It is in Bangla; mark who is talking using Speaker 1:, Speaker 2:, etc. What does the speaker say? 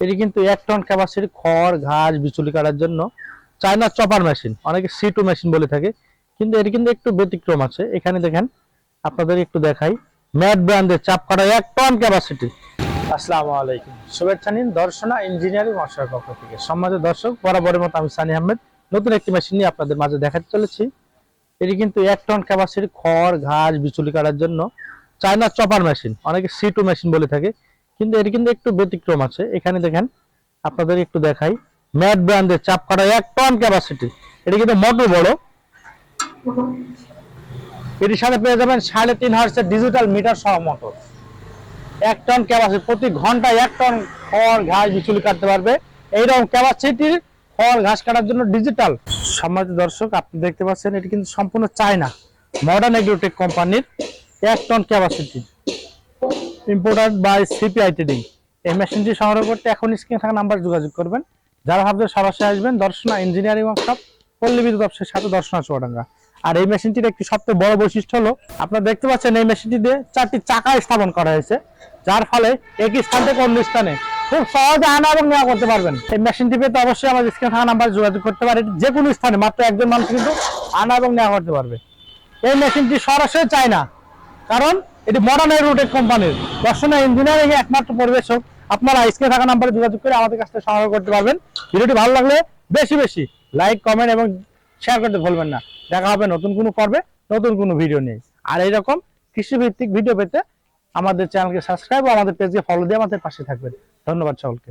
Speaker 1: এটি কিন্তু এক টন ক্যাপাসিটি খড়, ঘাস, বিচুলি কাটার জন্য চায়না চপার মেশিন অনেকে সি টু মেশিন বলে থাকে। কিন্তু এটি কিন্তু একটু ব্যতিক্রম আছে। এখানে দেখেন আপনাদের একটু দেখাই। ম্যাট ব্র্যান্ডের চাপ কাটা এক টন ক্যাপাসিটি আসসালামু আলাইকুম। শুভেচ্ছা নিন দর্শনা ইঞ্জিনিয়ারিং মশার পক্ষ থেকে। সম্মানিত দর্শক, বরাবরের মতো আমি সানি আহমেদ। নতুন একটি মেশিন নিয়ে আপনাদের মাঝে দেখাতে চলেছি। এটি কিন্তু এক টন ক্যাপাসিটি খড়, ঘাস, বিচুলি কাটার জন্য চায়না চপার মেশিন অনেকে সি টু মেশিন বলে থাকে। কিন্তু এটি কিন্তু একটু ব্যতিক্রম আছে। এখানে দেখেন আপনাদের একটু দেখাই। ম্যাট ব্র্যান্ডের চাপ কাটা এক টন ক্যাপাসিটি এটা কিন্তু মোটর বড়। এটির সাথে পেয়ে যাবেন সাড়ে তিন হার্সের ডিজিটাল মিটার সহ মোটর এক টন ক্যাপাসিটি প্রতি ঘন্টায় এক টন খড়, ঘাস, বিচুলি কাটতে পারবে। এইরকম ক্যাপাসিটির খড়, ঘাস কাটার জন্য ডিজিটাল সম্মানিত দর্শক, আপনি দেখতে পাচ্ছেন, এটি কিন্তু সম্পূর্ণ চায়না। মডার্ন এগ্রোটেক কোম্পানির এক ton capacity importer by CPI trading এই মেশিনটি সংগ্রহ করতে এখন স্ক্রিনে থাকা নাম্বার যোগাযোগ করবেন। যারা ভাবছেন সরাসরি আসবেন, দর্শনা ইঞ্জিনিয়ারিং ওয়ার্কশপ পল্লী বিদ্যুৎ অফিসের সাথে দর্শনা চুয়াডাঙ্গা আর এই মেশিনটির একটি সবচেয়ে বড় বৈশিষ্ট্য হলো, আপনারা দেখতে পাচ্ছেন এই মেশিনটি দিয়ে চারটি চাকা স্থাপন করা হয়েছে, যার ফলে একই স্থান থেকে অন্য স্থানে খুব সহজে আনা এবং নেওয়া করতে পারবেন। এই মেশিনটি পেতে অবশ্যই আমাদের স্ক্রিনে থাকা নাম্বার যোগাযোগ করতে পারেন যে কোনো স্থানে, মাত্র একজন মানুষ কিন্তু আনা এবং নেওয়া করতে পারবে। এই মেশিনটি সরাসরি চায় না, কারণ এটি মডার্ন এরোটেক কোম্পানির দর্শনা ইঞ্জিনিয়ারিং একমাত্র পরিবেশক আপনারা স্ক্রিনে থাকা নাম্বারে যোগাযোগ করে আমাদের কাছ থেকে সংগ্রহ করতে পারবেন। ভিডিওটি ভালো লাগলে বেশি বেশি লাইক কমেন্ট এবং শেয়ার করতে ভুলবেন না। দেখা হবে নতুন কোনো পর্বে, নতুন কোনো ভিডিও নিয়ে। আর এইরকম কৃষিভিত্তিক ভিডিও পেতে আমাদের চ্যানেলকে সাবস্ক্রাইব ও আমাদের পেজকে ফলো দিয়ে আমাদের পাশে থাকবেন। ধন্যবাদ সকলকে।